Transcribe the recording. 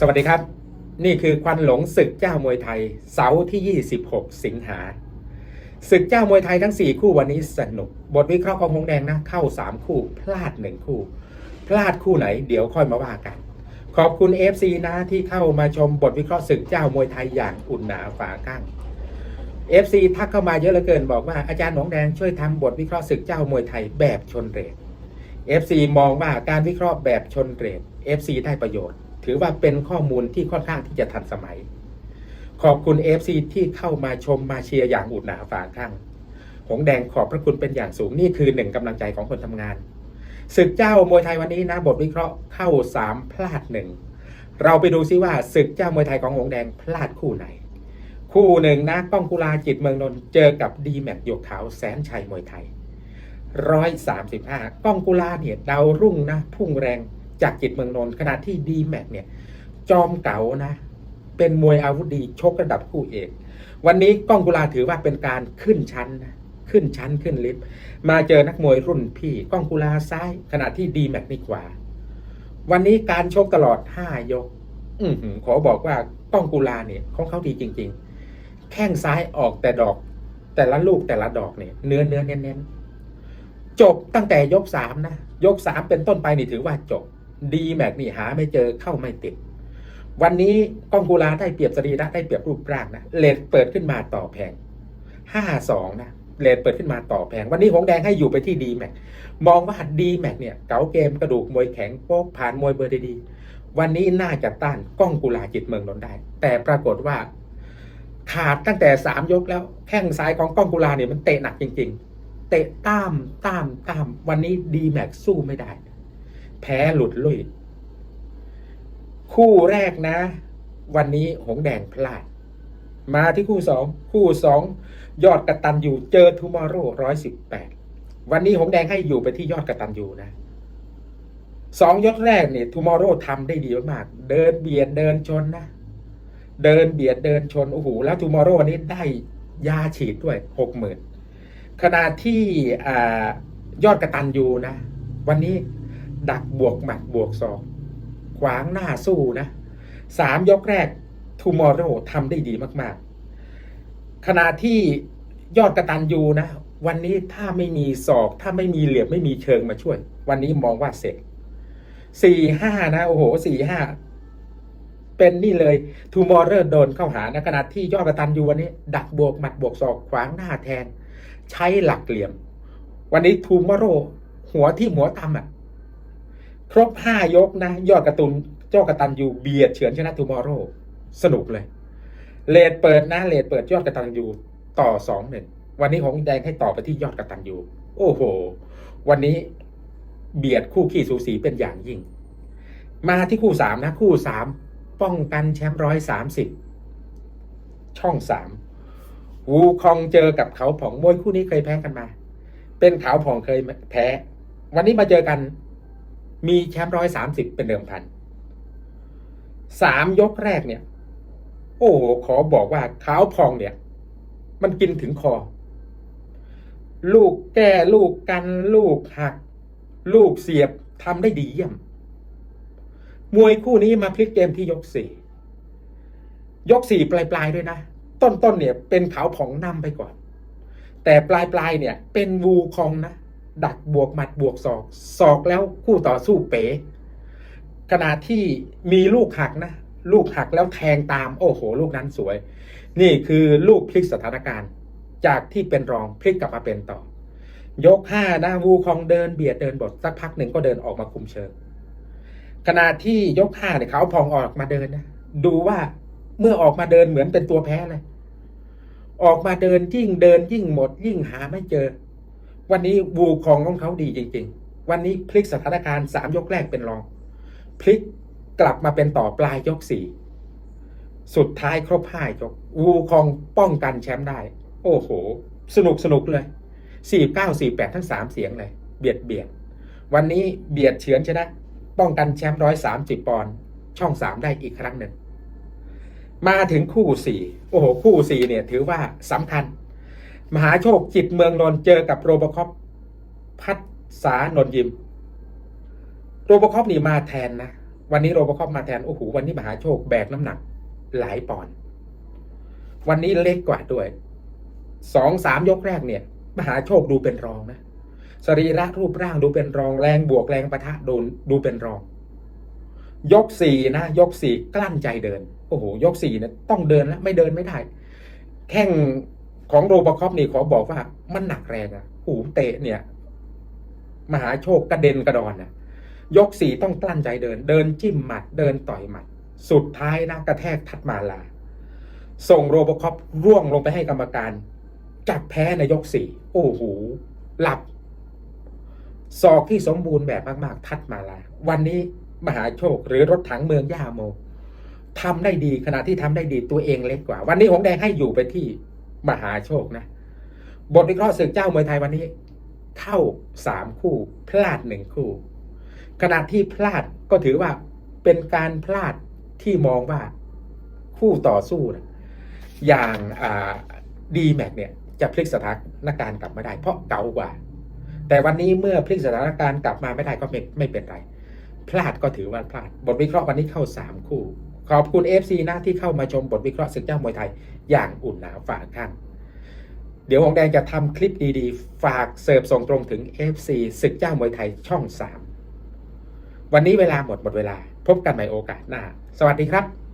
สวัสดีครับ นี่คือควันหลงศึกเจ้ามวยไทย เสาร์ที่ 26 สิงหาศึกเจ้ามวยไทยทั้ง 4 คู่วันนี้สนุก บทวิเคราะห์ของหงแดงนะ เข้า 3 คู่ พลาด 1 คู่ พลาดคู่ไหน เดี๋ยวค่อยมาว่ากัน ขอบคุณ FC นะที่เข้ามาชมบทวิเคราะห์ศึกเจ้ามวยไทยอย่างอุ่นหนาฝาข้าง FC ทักเข้ามาเยอะเหลือเกินบอกว่าอาจารย์หนงแดงช่วยทำบทวิเคราะห์ศึกเจ้ามวยไทยแบบชนเรท FC มองว่าการวิเคราะห์แบบชนเรท FC ได้ประโยชน์ ถือว่าเป็นข้อมูลที่ค่อนข้างที่จะทันสมัย ขอบคุณ FC ที่เข้ามาชมมาเชียร์อย่างอุ่นหนาฝาข้างหงแดงขอบพระคุณเป็นอย่างสูงนี่คือหนึ่งกำลังใจของคนทำงานศึกเจ้ามวยไทยวันนี้นะบทวิเคราะห์เข้าสามพลาดหนึ่งเราไปดูซิว่าศึกเจ้ามวยไทยของหงแดงพลาดคู่ไหน คู่หนึ่งนะก้องกุลาจิตเมืองนนท์เจอกับดีแม็กหยกขาวแสนชัยมวยไทยร้อยสามสิบห้าก้องกุลาเนี่ยดาวรุ่งนะพุ่งแรง จากจิตเมืองนนท์ขณะที่ดีแม็กเนี่ยจอมเก๋านะ เป็นมวยอาวุธดีชกระดับคู่เอก วันนี้ก้องกุลาถือว่าเป็นการขึ้นชั้นนะขึ้นชั้นขึ้นลิฟต์มาเจอนักมวยรุ่นพี่ก้องกุลาซ้าย ขณะที่ดีแม็กนี่ขวาวันนี้การชกตลอด5ยก อืขอบอกว่าก้องกุลาเนี่ยของเขาดีจริง ๆ แข้งซ้ายออกแต่ดอก แต่ละลูกแต่ละดอกเนี่ยเนื้อเนื้อเน้นเน้นๆจบตั้งแต่ยกสามนะ ยกสามเป็นต้นไปนี่ถือว่าจบ ดีแม็กนี่หาไม่เจอเข้าไม่ติด วันนี้ก้องกุลาได้เปรียบสรีระได้เปรียบรูปร่างนะเลดเปิดขึ้นมาต่อแพงห้าสองนะเลดเปิดขึ้นมาต่อแพง วันนี้หงแดงให้อยู่ไปที่ดีแม็กมองว่าดีแม็กเนี่ยเก๋าเกมกระดูกมวยแข็งโป๊กผ่านมวยเบอร์ดีๆวันนี้น่าจะต้านก้องกุลาจิตเมืองนนท์ได้ แต่ปรากฏว่า ขาดตั้งแต่สามยกแล้ว แข้งซ้ายของก้องกุลาเนี่ยมันเตะหนักจริง ๆ เตะต้ามต้ามต้าม วันนี้ดีแม็กสู้ไม่ได้ แพ้หลุดลุย คู่แรกนะ วันนี้หงแดงพลาด มาที่คู่สองคู่สองยอดกระตันอยู่เจอทูมอร์โร่ร้อยสิบแปดวันนี้หงแดงให้อยู่ไปที่ยอดกระตันอยู่นะสองยกแรกเนี่ยทูมอร์โร่ทำได้ดีมาก เดินเบียดเดินชนนะ เดินเบียดเดินชนโอ้โหแล้วทูมอร์โร่วันนี้ได้ยาฉีดด้วยหกหมื่นขณะที่ยอดกระตันยูนะ วันนี้ ดักบวกหมัดบวกศอกขวางหน้าสู้นะสามยกแรกทูมอร์โรทำได้ดีมาก ๆ ขณะที่ยอดกระตันยูนะ วันนี้ถ้าไม่มีศอก ถ้าไม่มีเหลี่ยมไม่มีเชิงมาช่วย วันนี้มองว่าเสร็จสี่ห้านะโอ้โหสี่ห้าเป็นนี่เลยทูมอร์เรอร์โดนเข้าหานะขณะที่ยอดกระตันยูวันนี้ ดักบวกหมัดบวกศอกขวางหน้าแทน ใช้หลักเหลี่ยม วันนี้ทูมอร์โรหัวที่หัวตำอะ ครบห้ายกนะ ยอดกระตุนเจ้ากระตันยูเบียดเฉือนชนะทูมอร์โรสนุกเลย เลดเปิดนะเลดเปิดยอดกระตันยูต่อสองหนึ่งวันนี้หงแดงให้ต่อไปที่ยอดกระตันยูโอ้โห วันนี้เบียดคู่ขี้สูสีเป็นอย่างยิ่ง มาที่คู่สามนะ คู่สามป้องกันแชมป์ร้อยสามสิบช่องสามวูคองเจอกับเขาผ่องมวยคู่นี้เคยแพ้กันมา เป็นขาวผ่องเคยแพ้ วันนี้มาเจอกัน มีแชมป์ร้อยสามสิบเป็นเดิมพันสามยกแรกเนี่ย โอ้โหขอบอกว่าขาวพองเนี่ย มันกินถึงคอ ลูกแก้ลูกกันลูกหัก ลูกเสียบทำได้ดีเยี่ยม มวยคู่นี้มาพลิกเกมที่ยกสี่ยกสี่ปลายปลายๆด้วยนะ ต้นต้นๆเนี่ยเป็นขาวผ่องนำไปก่อน แต่ปลายปลายๆเนี่ย เป็นวูคองนะ ดักบวกหมัดบวกศอกศอกแล้วคู่ต่อสู้เป๋ขณะที่มีลูกหักนะ ลูกหักแล้วแทงตาม โอ้โห ลูกนั้นสวย นี่คือลูกพลิกสถานการณ์ จากที่เป็นรองพลิกกลับมาเป็นต่อ ยกห้านะวูคองเดินเบียดเดินบทสักพักหนึ่งก็เดินออกมาคุมเชิงขณะที่ยกห้าเนี่ยเขาพองออกมาเดินนะดูว่าเมื่อออกมาเดินเหมือนเป็นตัวแพ้เลยออกมาเดินยิ่งเดินยิ่งหมดยิ่งหาไม่เจอ วันนี้วูคองของเขาดีจริง ๆ วันนี้พลิกสถานการณ์สามยกแรกเป็นรอง พลิกกลับมาเป็นต่อปลายยกสี่สุดท้ายครบห้ายกวูคองป้องกันแชมป์ได้ โอ้โห สนุกสนุกเลยสี่เก้าสี่แปดทั้งสามเสียงเลย เบียดเบียด วันนี้เบียดเฉือนชนะ ป้องกันแชมป์ร้อยสามสิบปอนด์ช่องสามได้อีกครั้งหนึ่ง มาถึงคู่สี่โอ้โห คู่สี่เนี่ยถือว่าสำคัญ มหาโชคจิตเมืองนนท์เจอกับโรบคอปพัฒสานนท์ยิม โรบคอปนี่มาแทนนะ วันนี้โรบคอปมาแทน โอ้โห วันนี้มหาโชคแบกน้ำหนัก หลายปอนด์วันนี้เล็กกว่าด้วยสองสามยกแรกเนี่ย มหาโชคดูเป็นรองนะสรีระรูปร่างดูเป็นรองแรงบวกแรงประทะโดนดูเป็นรอง ยกสี่นะ ยกสี่กลั้นใจเดิน โอ้โห ยกสี่เนี่ยต้องเดินแล้วไม่เดินไม่ได้ แข้ง ของโรบคอปนี่ขอบอกว่ามันหนักแรงอะโอ้โหเตะเนี่ย มหาโชคกระเด็นกระดอนนะยกสี่ต้องกลั้นใจเดิน เดินจิ้มหมัดเดินต่อยหมัด สุดท้ายนะกระแทกทัดมาลา ส่งโรบคอปร่วงลงไปให้กรรมการ จับแพ้ในยกสี่โอ้โหหลับศอกที่สมบูรณ์แบบมากๆ ทัดมาลา วันนี้มหาโชคหรือรถถังเมืองย่าโมทำได้ดีขณะที่ทำได้ดีตัวเองเล็กกว่า วันนี้หงแดงให้อยู่ไปที่ มหาโชคนะ บทวิเคราะห์ศึกเจ้ามวยไทยวันนี้ เข้าสามคู่ พลาดหนึ่งคู่ ขณะที่พลาดก็ถือว่าเป็นการพลาดที่มองว่าคู่ต่อสู้นะอย่างดีแม็กเนี่ยจะพลิกสถานการณ์กลับมาได้ เพราะเก่ากว่า แต่วันนี้เมื่อพลิกสถานการณ์กลับมาไม่ได้ก็ไม่ไม่เป็นไร พลาดก็ถือว่าพลาด บทวิเคราะห์วันนี้เข้าสามคู่ ขอบคุณ FC นะที่เข้ามาชมบทวิเคราะห์ศึกเจ้ามวยไทยอย่างอุ่นหนาฝากข้างเดี๋ยวหงแดงจะทำคลิปดีๆ ฝากเสิร์ฟส่งตรงถึง FC ศึกเจ้ามวยไทยช่อง 3 วันนี้เวลาหมดหมดเวลา พบกันใหม่โอกาสหน้า สวัสดีครับ